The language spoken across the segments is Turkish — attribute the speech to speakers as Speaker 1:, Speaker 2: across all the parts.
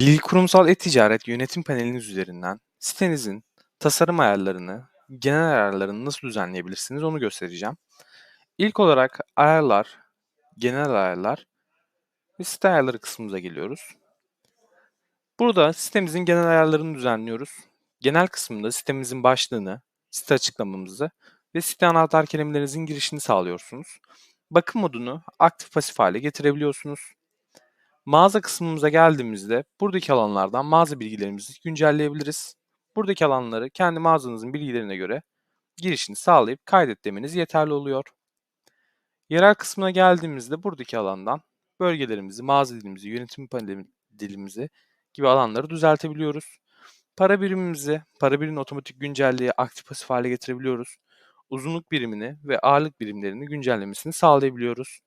Speaker 1: Bilgi Kurumsal E-Ticaret yönetim paneliniz üzerinden sitenizin tasarım ayarlarını, genel ayarlarını nasıl düzenleyebilirsiniz onu göstereceğim. İlk olarak ayarlar, genel ayarlar ve site ayarları kısmımıza geliyoruz. Burada sitemizin genel ayarlarını düzenliyoruz. Genel kısmında sitemizin başlığını, site açıklamamızı ve site anahtar kelimelerinizin girişini sağlıyorsunuz. Bakım modunu aktif pasif hale getirebiliyorsunuz. Mağaza kısmımıza geldiğimizde buradaki alanlardan mağaza bilgilerimizi güncelleyebiliriz. Buradaki alanları kendi mağazanızın bilgilerine göre girişini sağlayıp kaydet demeniz yeterli oluyor. Yerel kısmına geldiğimizde buradaki alandan bölgelerimizi, mağaza dilimizi, yönetim paneli dilimizi gibi alanları düzeltebiliyoruz. Para birimimizi, para birimin otomatik güncelliği aktif pasif hale getirebiliyoruz. Uzunluk birimini ve ağırlık birimlerini güncellemesini sağlayabiliyoruz.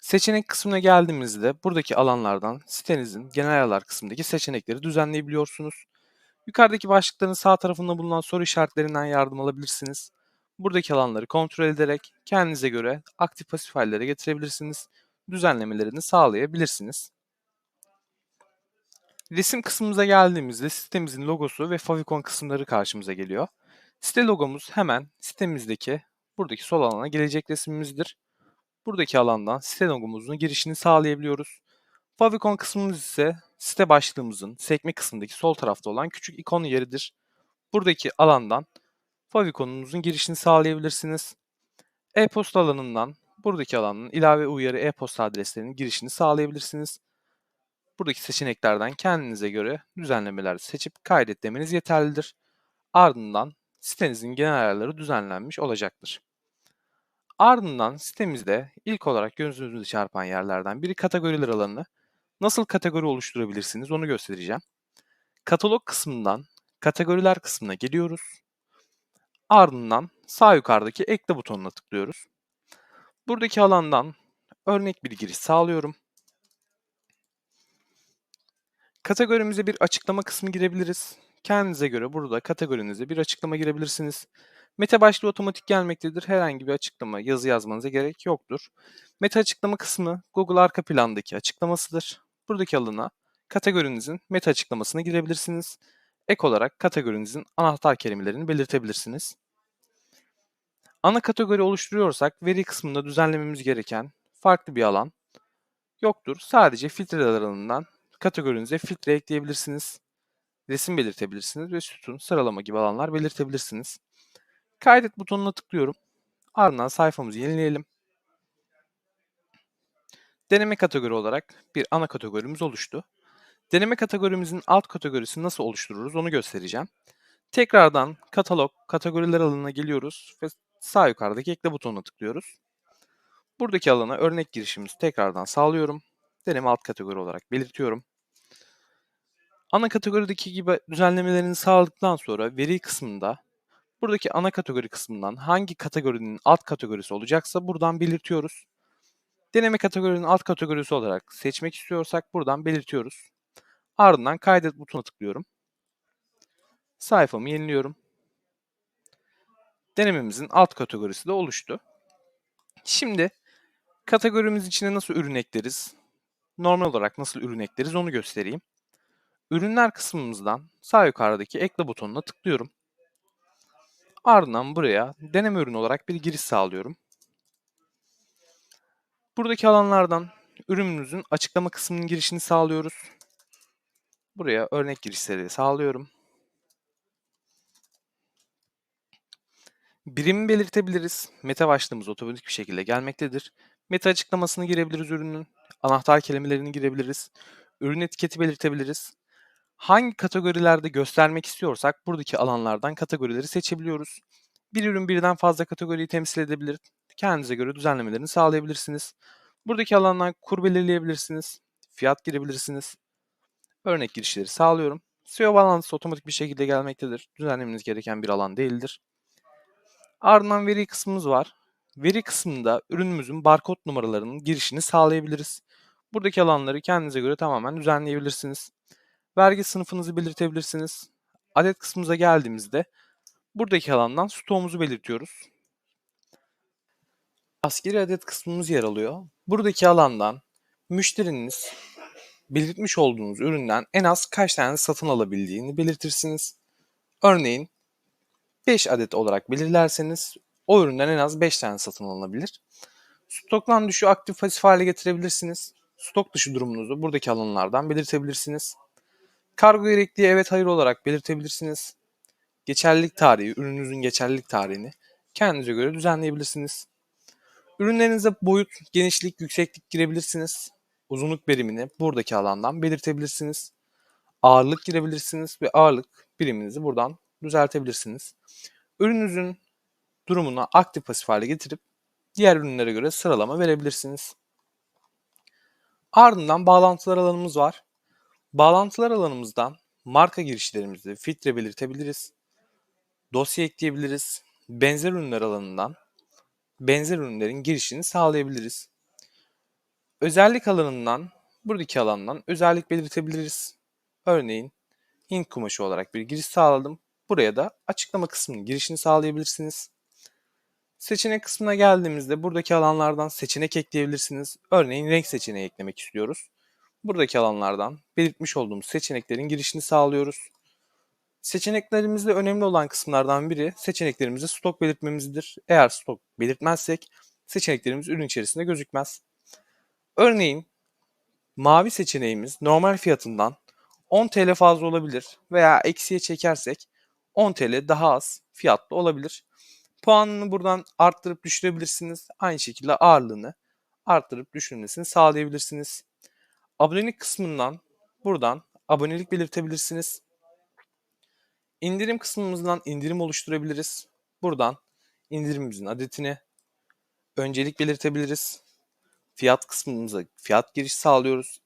Speaker 1: Seçenek kısmına geldiğimizde buradaki alanlardan sitenizin genel ayarlar kısmındaki seçenekleri düzenleyebiliyorsunuz. Yukarıdaki başlıkların sağ tarafında bulunan soru işaretlerinden yardım alabilirsiniz. Buradaki alanları kontrol ederek kendinize göre aktif pasif hallere getirebilirsiniz. Düzenlemelerini sağlayabilirsiniz. Resim kısmımıza geldiğimizde sitemizin logosu ve favicon kısımları karşımıza geliyor. Site logomuz hemen sitemizdeki buradaki sol alana gelecek resmimizdir. Buradaki alandan site logomuzun girişini sağlayabiliyoruz. Favicon kısmımız ise site başlığımızın sekme kısmındaki sol tarafta olan küçük ikon yeridir. Buradaki alandan Favicon'unuzun girişini sağlayabilirsiniz. E-posta alanından buradaki alanın ilave uyarı e-posta adreslerinin girişini sağlayabilirsiniz. Buradaki seçeneklerden kendinize göre düzenlemeler seçip kaydet demeniz yeterlidir. Ardından sitenizin genel ayarları düzenlenmiş olacaktır. Ardından sitemizde ilk olarak gözünüzü çarpan yerlerden biri kategoriler alanı. Nasıl kategori oluşturabilirsiniz onu göstereceğim. Katalog kısmından kategoriler kısmına geliyoruz. Ardından sağ yukarıdaki ekle butonuna tıklıyoruz. Buradaki alandan örnek bir giriş sağlıyorum. Kategorimize bir açıklama kısmı girebiliriz. Kendinize göre burada kategorinize bir açıklama girebilirsiniz. Meta başlığı otomatik gelmektedir. Herhangi bir açıklama, yazı yazmanıza gerek yoktur. Meta açıklama kısmı Google arka plandaki açıklamasıdır. Buradaki alana kategorinizin meta açıklamasını girebilirsiniz. Ek olarak kategorinizin anahtar kelimelerini belirtebilirsiniz. Ana kategori oluşturuyorsak veri kısmında düzenlememiz gereken farklı bir alan yoktur. Sadece filtreler alanından kategorinize filtre ekleyebilirsiniz. Resim belirtebilirsiniz ve sütun, sıralama gibi alanlar belirtebilirsiniz. Kaydet butonuna tıklıyorum. Ardından sayfamızı yenileyelim. Deneme kategori olarak bir ana kategorimiz oluştu. Deneme kategorimizin alt kategorisini nasıl oluştururuz onu göstereceğim. Tekrardan katalog, kategoriler alanına geliyoruz ve sağ yukarıdaki ekle butonuna tıklıyoruz. Buradaki alana örnek girişimizi tekrardan sağlıyorum. Deneme alt kategori olarak belirtiyorum. Ana kategorideki gibi düzenlemelerini sağladıktan sonra veri kısmında buradaki ana kategori kısmından hangi kategorinin alt kategorisi olacaksa buradan belirtiyoruz. Deneme kategorinin alt kategorisi olarak seçmek istiyorsak buradan belirtiyoruz. Ardından kaydet butonuna tıklıyorum. Sayfamı yeniliyorum. Denememizin alt kategorisi de oluştu. Şimdi kategorimiz içine nasıl ürün ekleriz? Normal olarak nasıl ürün ekleriz onu göstereyim. Ürünler kısmımızdan sağ yukarıdaki ekle butonuna tıklıyorum. Ardından buraya deneme ürün olarak bir giriş sağlıyorum. Buradaki alanlardan ürünümüzün açıklama kısmının girişini sağlıyoruz. Buraya örnek girişleri sağlıyorum. Birimi belirtebiliriz. Meta başlığımız otomatik bir şekilde gelmektedir. Meta açıklamasını girebiliriz ürünün. Anahtar kelimelerini girebiliriz. Ürün etiketi belirtebiliriz. Hangi kategorilerde göstermek istiyorsak buradaki alanlardan kategorileri seçebiliyoruz. Bir ürün birden fazla kategoriyi temsil edebilir. Kendinize göre düzenlemelerini sağlayabilirsiniz. Buradaki alandan kur belirleyebilirsiniz. Fiyat girebilirsiniz. Örnek girişleri sağlıyorum. SEO bağlantısı otomatik bir şekilde gelmektedir. Düzenlemeniz gereken bir alan değildir. Ardından veri kısmımız var. Veri kısmında ürünümüzün barkod numaralarının girişini sağlayabiliriz. Buradaki alanları kendinize göre tamamen düzenleyebilirsiniz. Vergi sınıfınızı belirtebilirsiniz. Adet kısmımıza geldiğimizde buradaki alandan stoğumuzu belirtiyoruz. Askeri adet kısmımız yer alıyor. Buradaki alandan müşteriniz belirtmiş olduğunuz üründen en az kaç tane satın alabildiğini belirtirsiniz. Örneğin 5 adet olarak belirlerseniz o üründen en az 5 tane satın alınabilir. Stoktan düşü aktif pasif hale getirebilirsiniz. Stok dışı durumunuzu buradaki alanlardan belirtebilirsiniz. Kargo gerekliği evet hayır olarak belirtebilirsiniz. Geçerlilik tarihi, ürününüzün geçerlilik tarihini kendinize göre düzenleyebilirsiniz. Ürünlerinize boyut, genişlik, yükseklik girebilirsiniz. Uzunluk birimini buradaki alandan belirtebilirsiniz. Ağırlık girebilirsiniz ve ağırlık biriminizi buradan düzeltebilirsiniz. Ürününüzün durumunu aktif pasif hale getirip diğer ürünlere göre sıralama verebilirsiniz. Ardından bağlantılar alanımız var. Bağlantılar alanımızdan marka girişlerimizi filtre belirtebiliriz. Dosya ekleyebiliriz. Benzer ürünler alanından benzer ürünlerin girişini sağlayabiliriz. Özellik alanından buradaki alandan özellik belirtebiliriz. Örneğin Hint kumaşı olarak bir giriş sağladım. Buraya da açıklama kısmının girişini sağlayabilirsiniz. Seçenek kısmına geldiğimizde buradaki alanlardan seçenek ekleyebilirsiniz. Örneğin renk seçeneği eklemek istiyoruz. Buradaki alanlardan belirtmiş olduğumuz seçeneklerin girişini sağlıyoruz. Seçeneklerimizde önemli olan kısımlardan biri seçeneklerimizi stok belirtmemizdir. Eğer stok belirtmezsek seçeneklerimiz ürün içerisinde gözükmez. Örneğin mavi seçeneğimiz normal fiyatından 10 TL fazla olabilir veya eksiye çekersek 10 TL daha az fiyatlı olabilir. Puanını buradan arttırıp düşürebilirsiniz. Aynı şekilde ağırlığını arttırıp düşürmesini sağlayabilirsiniz. Abonelik kısmından buradan abonelik belirtebilirsiniz. İndirim kısmımızdan indirim oluşturabiliriz. Buradan indirimimizin adetini öncelik belirtebiliriz. Fiyat kısmımıza fiyat giriş sağlıyoruz.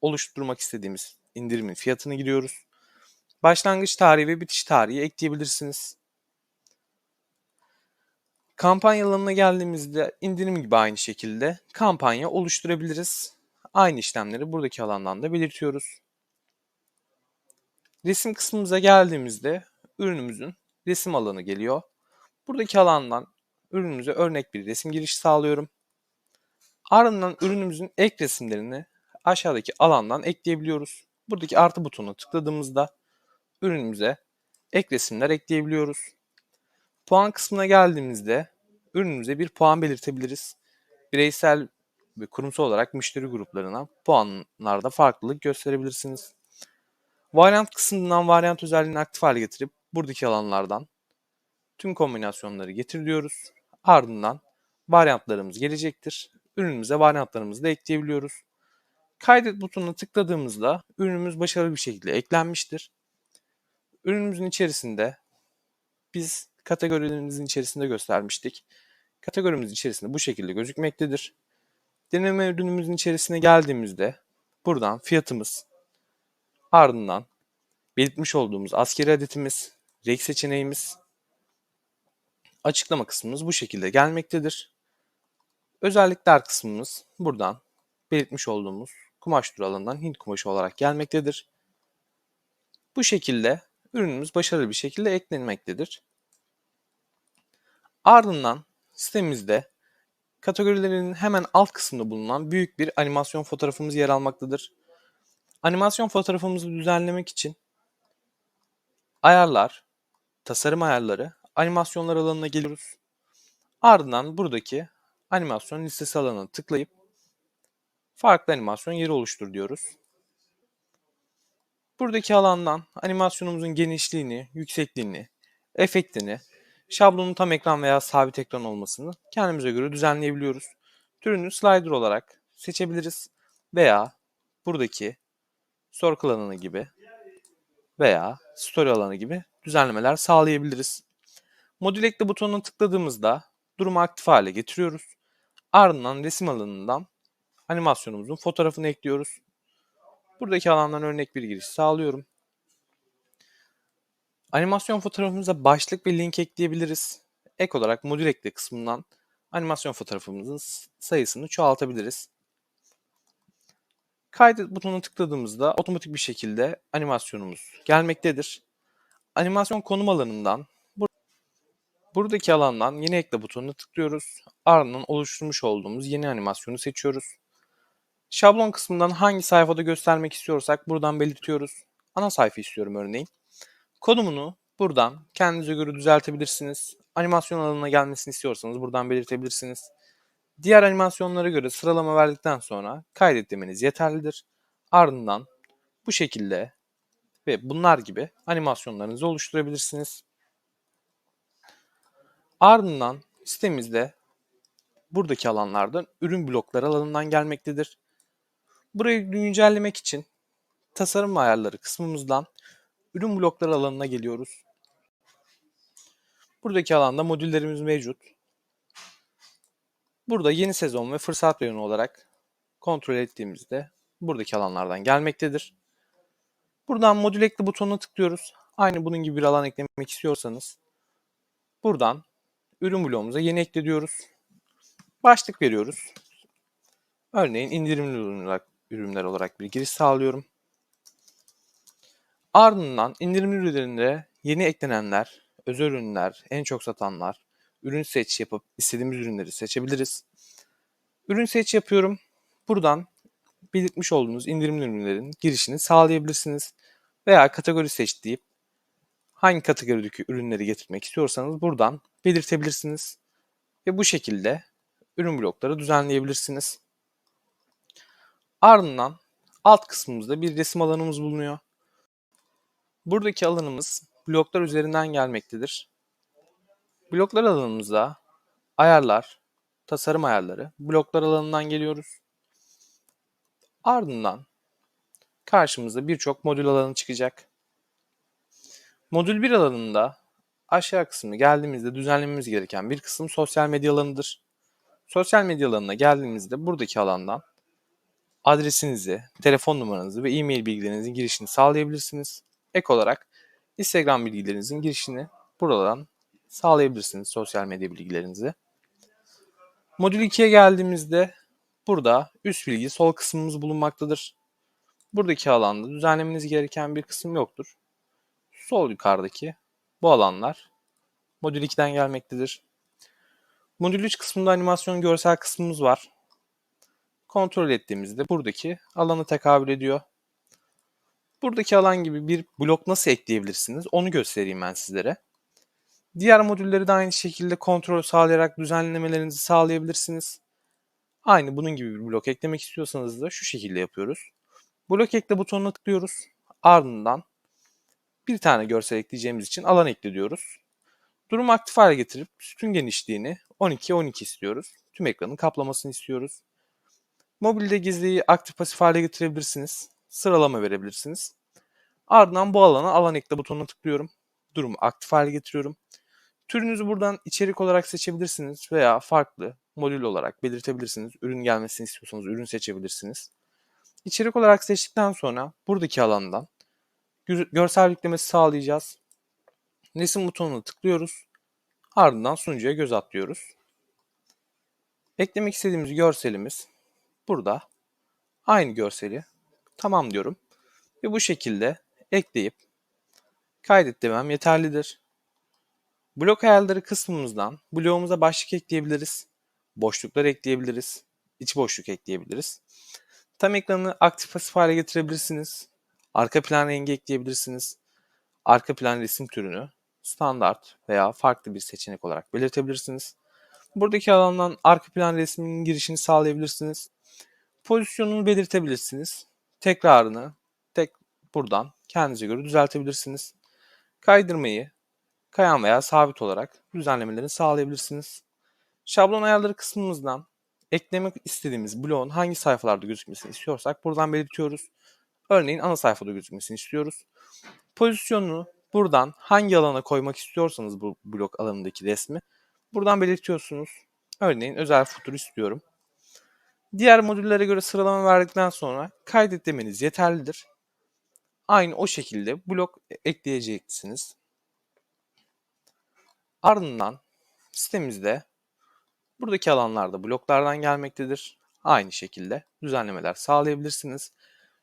Speaker 1: Oluşturmak istediğimiz indirimin fiyatını giriyoruz. Başlangıç tarihi ve bitiş tarihi ekleyebilirsiniz. Kampanya alanına geldiğimizde indirim gibi aynı şekilde kampanya oluşturabiliriz. Aynı işlemleri buradaki alandan da belirtiyoruz. Resim kısmımıza geldiğimizde ürünümüzün resim alanı geliyor. Buradaki alandan ürünümüze örnek bir resim girişi sağlıyorum. Ardından ürünümüzün ek resimlerini aşağıdaki alandan ekleyebiliyoruz. Buradaki artı butonuna tıkladığımızda ürünümüze ek resimler ekleyebiliyoruz. Puan kısmına geldiğimizde ürünümüze bir puan belirtebiliriz. Bireysel ve kurumsal olarak müşteri gruplarına puanlarda farklılık gösterebilirsiniz. Varyant kısmından varyant özelliğini aktif hale getirip buradaki alanlardan tüm kombinasyonları getir diyoruz. Ardından varyantlarımız gelecektir. Ürünümüze varyantlarımızı da ekleyebiliyoruz. Kaydet butonuna tıkladığımızda ürünümüz başarılı bir şekilde eklenmiştir. Ürünümüzün içerisinde biz kategorilerimizin içerisinde göstermiştik. Kategorimiz içerisinde bu şekilde gözükmektedir. Deneme ürünümüzün içerisine geldiğimizde buradan fiyatımız, ardından belirtmiş olduğumuz askeri adetimiz, renk seçeneğimiz, açıklama kısmımız bu şekilde gelmektedir. Özellikler kısmımız buradan belirtmiş olduğumuz kumaş türü alanından Hint kumaşı olarak gelmektedir. Bu şekilde ürünümüz başarılı bir şekilde eklenmektedir. Ardından sitemizde kategorilerinin hemen alt kısmında bulunan büyük bir animasyon fotoğrafımız yer almaktadır. Animasyon fotoğrafımızı düzenlemek için ayarlar, tasarım ayarları, animasyonlar alanına geliyoruz. Ardından buradaki animasyon listesi alanına tıklayıp farklı animasyon yeri oluştur diyoruz. Buradaki alandan animasyonumuzun genişliğini, yüksekliğini, efektini, şablonun tam ekran veya sabit ekran olmasını kendimize göre düzenleyebiliyoruz. Türünü slider olarak seçebiliriz veya buradaki circle alanı gibi veya story alanı gibi düzenlemeler sağlayabiliriz. Modül ekle butonuna tıkladığımızda durumu aktif hale getiriyoruz. Ardından resim alanından animasyonumuzun fotoğrafını ekliyoruz. Buradaki alandan örnek bir giriş sağlıyorum. Animasyon fotoğrafımıza başlık ve link ekleyebiliriz. Ek olarak modül ekle kısmından animasyon fotoğrafımızın sayısını çoğaltabiliriz. Kaydet butonuna tıkladığımızda otomatik bir şekilde animasyonumuz gelmektedir. Animasyon konum alanından buradaki alandan yeni ekle butonuna tıklıyoruz. Ardından oluşturmuş olduğumuz yeni animasyonu seçiyoruz. Şablon kısmından hangi sayfada göstermek istiyorsak buradan belirtiyoruz. Ana sayfa istiyorum örneğin. Konumunu buradan kendinize göre düzeltebilirsiniz. Animasyon alanına gelmesini istiyorsanız buradan belirtebilirsiniz. Diğer animasyonlara göre sıralama verdikten sonra kaydet demeniz yeterlidir. Ardından bu şekilde ve bunlar gibi animasyonlarınızı oluşturabilirsiniz. Ardından sitemizde buradaki alanlardan ürün blokları alanından gelmektedir. Burayı güncellemek için tasarım ayarları kısmımızdan ürün blokları alanına geliyoruz. Buradaki alanda modüllerimiz mevcut. Burada yeni sezon ve fırsat reyonu olarak kontrol ettiğimizde buradaki alanlardan gelmektedir. Buradan modül ekle butonuna tıklıyoruz. Aynı bunun gibi bir alan eklemek istiyorsanız buradan ürün bloğumuza yeni ekle diyoruz. Başlık veriyoruz. Örneğin indirimli ürünler, ürünler olarak bir giriş sağlıyorum. Ardından indirimli ürünlerinde yeni eklenenler, özel ürünler, en çok satanlar, ürün seç yapıp istediğimiz ürünleri seçebiliriz. Ürün seç yapıyorum. Buradan belirtmiş olduğunuz indirimli ürünlerin girişini sağlayabilirsiniz. Veya kategori seç deyip hangi kategorideki ürünleri getirmek istiyorsanız buradan belirtebilirsiniz. Ve bu şekilde ürün blokları düzenleyebilirsiniz. Ardından alt kısmımızda bir resim alanımız bulunuyor. Buradaki alanımız bloklar üzerinden gelmektedir. Bloklar alanımızda ayarlar, tasarım ayarları, bloklar alanından geliyoruz. Ardından karşımıza birçok modül alanı çıkacak. Modül 1 alanında aşağı kısmı geldiğimizde düzenlememiz gereken bir kısım sosyal medya alanıdır. Sosyal medya alanına geldiğimizde buradaki alandan adresinizi, telefon numaranızı ve e-mail bilgilerinizin girişini sağlayabilirsiniz. Ek olarak Instagram bilgilerinizin girişini buradan sağlayabilirsiniz sosyal medya bilgilerinizi. Modül 2'ye geldiğimizde burada üst bilgi sol kısmımız bulunmaktadır. Buradaki alanda düzenlemeniz gereken bir kısım yoktur. Sol yukarıdaki bu alanlar modül 2'den gelmektedir. Modül 3 kısmında animasyon görsel kısmımız var. Kontrol ettiğimizde buradaki alanı tekabül ediyor. Buradaki alan gibi bir blok nasıl ekleyebilirsiniz onu göstereyim ben sizlere. Diğer modülleri de aynı şekilde kontrol sağlayarak düzenlemelerinizi sağlayabilirsiniz. Aynı bunun gibi bir blok eklemek istiyorsanız da şu şekilde yapıyoruz. Blok ekle butonuna tıklıyoruz. Ardından bir tane görsel ekleyeceğimiz için alan ekle diyoruz. Durumu aktif hale getirip sütun genişliğini 12-12 istiyoruz. Tüm ekranın kaplamasını istiyoruz. Mobilde gizliyi aktif pasif hale getirebilirsiniz. Sıralama verebilirsiniz. Ardından bu alana alan ekle butonuna tıklıyorum. Durumu aktif hale getiriyorum. Türünüzü buradan içerik olarak seçebilirsiniz veya farklı modül olarak belirtebilirsiniz. Ürün gelmesini istiyorsanız ürün seçebilirsiniz. İçerik olarak seçtikten sonra buradaki alandan görsel yüklemesi sağlayacağız. Resim butonuna tıklıyoruz. Ardından sunucuya göz atlıyoruz. Eklemek istediğimiz görselimiz burada. Aynı görseli tamam diyorum. Ve bu şekilde ekleyip kaydet demem yeterlidir. Blok ayarları kısmımızdan bloğumuza başlık ekleyebiliriz. Boşluklar ekleyebiliriz. iç boşluk ekleyebiliriz. Tam ekranı aktif pasif hale getirebilirsiniz. Arka plan rengi ekleyebilirsiniz. Arka plan resim türünü standart veya farklı bir seçenek olarak belirtebilirsiniz. Buradaki alandan arka plan resminin girişini sağlayabilirsiniz. Pozisyonunu belirtebilirsiniz. Tekrarını tek buradan kendinize göre düzeltebilirsiniz. Kaydırmayı kayan veya sabit olarak düzenlemelerini sağlayabilirsiniz. Şablon ayarları kısmımızdan eklemek istediğimiz bloğun hangi sayfalarda gözükmesini istiyorsak buradan belirtiyoruz. Örneğin ana sayfada gözükmesini istiyoruz. Pozisyonunu buradan hangi alana koymak istiyorsanız bu blok alanındaki resmi buradan belirtiyorsunuz. Örneğin özel futur istiyorum. Diğer modüllere göre sıralama verdikten sonra kaydet demeniz yeterlidir. Aynı o şekilde blok ekleyeceksiniz. Ardından sitemizde buradaki alanlarda bloklardan gelmektedir. Aynı şekilde düzenlemeler sağlayabilirsiniz.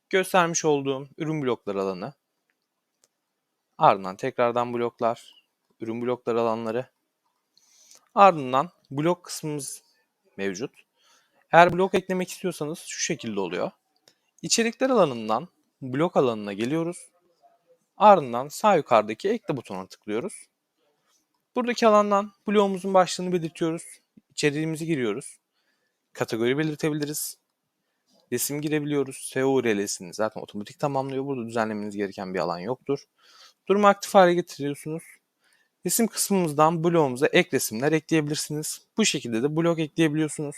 Speaker 1: Göstermiş olduğum ürün blokları alanı. Ardından tekrardan bloklar, ürün blokları alanları. Ardından blok kısmımız mevcut. Eğer blok eklemek istiyorsanız şu şekilde oluyor. İçerikler alanından blok alanına geliyoruz. Ardından sağ yukarıdaki ekle butonuna tıklıyoruz. Buradaki alandan bloğumuzun başlığını belirtiyoruz. İçeriğimizi giriyoruz. Kategori belirtebiliriz. Resim girebiliyoruz. SEO URL'sini zaten otomatik tamamlıyor. Burada düzenlemeniz gereken bir alan yoktur. Durumu aktif hale getiriyorsunuz. Resim kısmımızdan bloğumuza ek resimler ekleyebilirsiniz. Bu şekilde de blok ekleyebiliyorsunuz.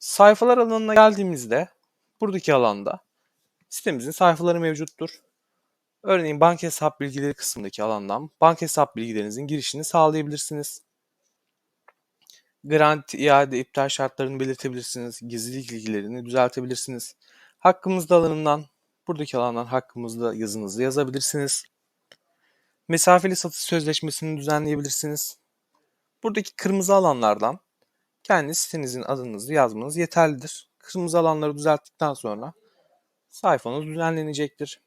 Speaker 1: Sayfalar alanına geldiğimizde buradaki alanda sitemizin sayfaları mevcuttur. Örneğin banka hesap bilgileri kısmındaki alandan banka hesap bilgilerinizin girişini sağlayabilirsiniz. Garanti iade iptal şartlarını belirtebilirsiniz. Gizlilik bilgilerini düzeltebilirsiniz. Hakkımızda alanından buradaki alandan hakkımızda yazınızı yazabilirsiniz. Mesafeli satış sözleşmesini düzenleyebilirsiniz. Buradaki kırmızı alanlardan kendi sitenizin adınızı yazmanız yeterlidir. Kırmızı alanları düzelttikten sonra sayfanız düzenlenecektir.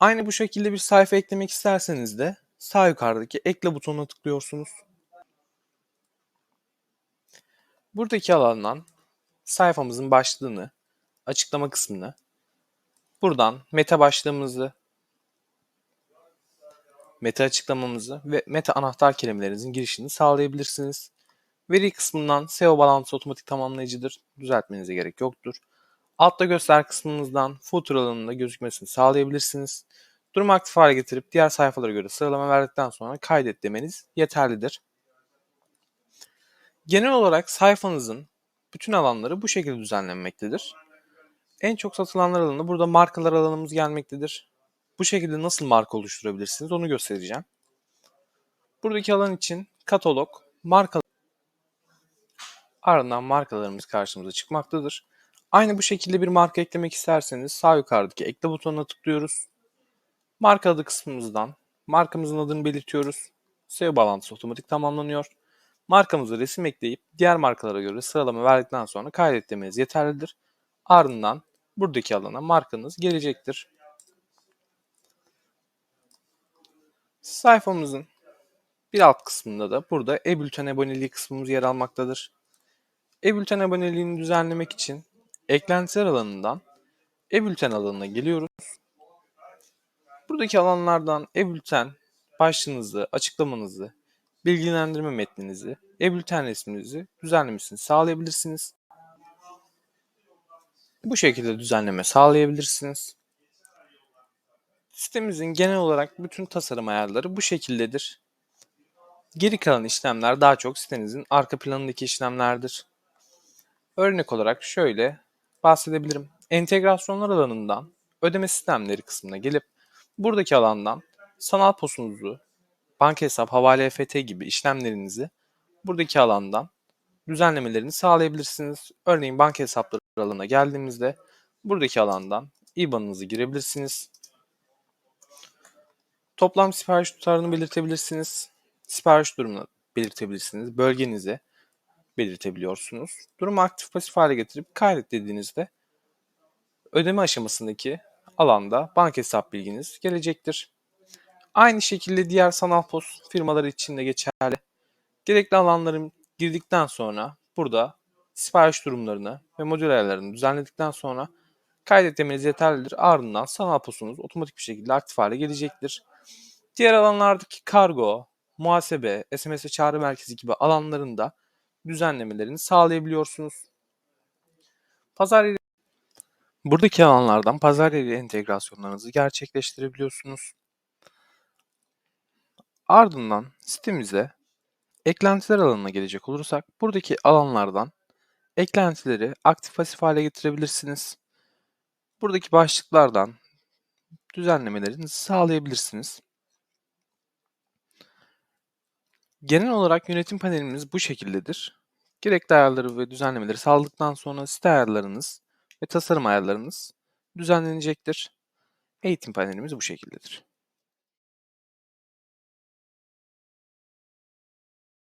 Speaker 1: Aynı bu şekilde bir sayfa eklemek isterseniz de sağ yukarıdaki ekle butonuna tıklıyorsunuz. Buradaki alandan sayfamızın başlığını, açıklama kısmını, buradan meta başlığımızı, meta açıklamamızı ve meta anahtar kelimelerinizin girişini sağlayabilirsiniz. Veri kısmından SEO bağlantısı otomatik tamamlayıcıdır. Düzeltmenize gerek yoktur. Altta göster kısmımızdan footer alanında gözükmesini sağlayabilirsiniz. Durumu aktif hale getirip diğer sayfalara göre sıralama verdikten sonra kaydet demeniz yeterlidir. Genel olarak sayfanızın bütün alanları bu şekilde düzenlenmektedir. En çok satılanlar alanı burada markalar alanımız gelmektedir. Bu şekilde nasıl marka oluşturabilirsiniz onu göstereceğim. Buradaki alan için katalog, marka ardından markalarımız karşımıza çıkmaktadır. Aynı bu şekilde bir marka eklemek isterseniz sağ yukarıdaki ekle butonuna tıklıyoruz. Marka adı kısmımızdan markamızın adını belirtiyoruz. SEO bağlantısı otomatik tamamlanıyor. Markamıza resim ekleyip diğer markalara göre sıralama verdikten sonra kaydet demeniz yeterlidir. Ardından buradaki alana markanız gelecektir. Sayfamızın bir alt kısmında da burada e-bülten aboneliği kısmımız yer almaktadır. E-bülten aboneliğini düzenlemek için eklentiler alanından e-bülten alanına geliyoruz. Buradaki alanlardan e-bülten başlığınızı, açıklamanızı, bilgilendirme metninizi, e-bülten resminizi düzenlemesini sağlayabilirsiniz. Bu şekilde düzenleme sağlayabilirsiniz. Sitemizin genel olarak bütün tasarım ayarları bu şekildedir. Geri kalan işlemler daha çok sitenizin arka planındaki işlemlerdir. Örnek olarak şöyle bahsedebilirim. Entegrasyonlar alanından ödeme sistemleri kısmına gelip buradaki alandan sanal posunuzu, banka hesap, havale EFT gibi işlemlerinizi buradaki alandan düzenlemelerini sağlayabilirsiniz. Örneğin banka hesapları alanına geldiğimizde buradaki alandan IBAN'ınızı girebilirsiniz. Toplam sipariş tutarını belirtebilirsiniz. Sipariş durumunu belirtebilirsiniz. Bölgenizi belirtebiliyorsunuz. Durumu aktif pasif hale getirip kaydet dediğinizde ödeme aşamasındaki alanda banka hesap bilginiz gelecektir. Aynı şekilde diğer sanal post firmaları için de geçerli. Gerekli alanların girdikten sonra burada sipariş durumlarını ve modül ayarlarını düzenledikten sonra kaydet demeniz yeterlidir. Ardından sanal postunuz otomatik bir şekilde aktif hale gelecektir. Diğer alanlardaki kargo, muhasebe, SMS ve çağrı merkezi gibi alanlarında düzenlemelerini sağlayabiliyorsunuz. Pazar yeri Buradaki alanlardan pazar yeri entegrasyonlarınızı gerçekleştirebiliyorsunuz. Ardından sitemize eklentiler alanına gelecek olursak buradaki alanlardan eklentileri aktif pasif hale getirebilirsiniz. Buradaki başlıklardan düzenlemelerinizi sağlayabilirsiniz. Genel olarak yönetim panelimiz bu şekildedir. Gerekli ayarları ve düzenlemeleri sağladıktan sonra site ayarlarınız ve tasarım ayarlarınız düzenlenecektir. Eğitim panelimiz bu şekildedir.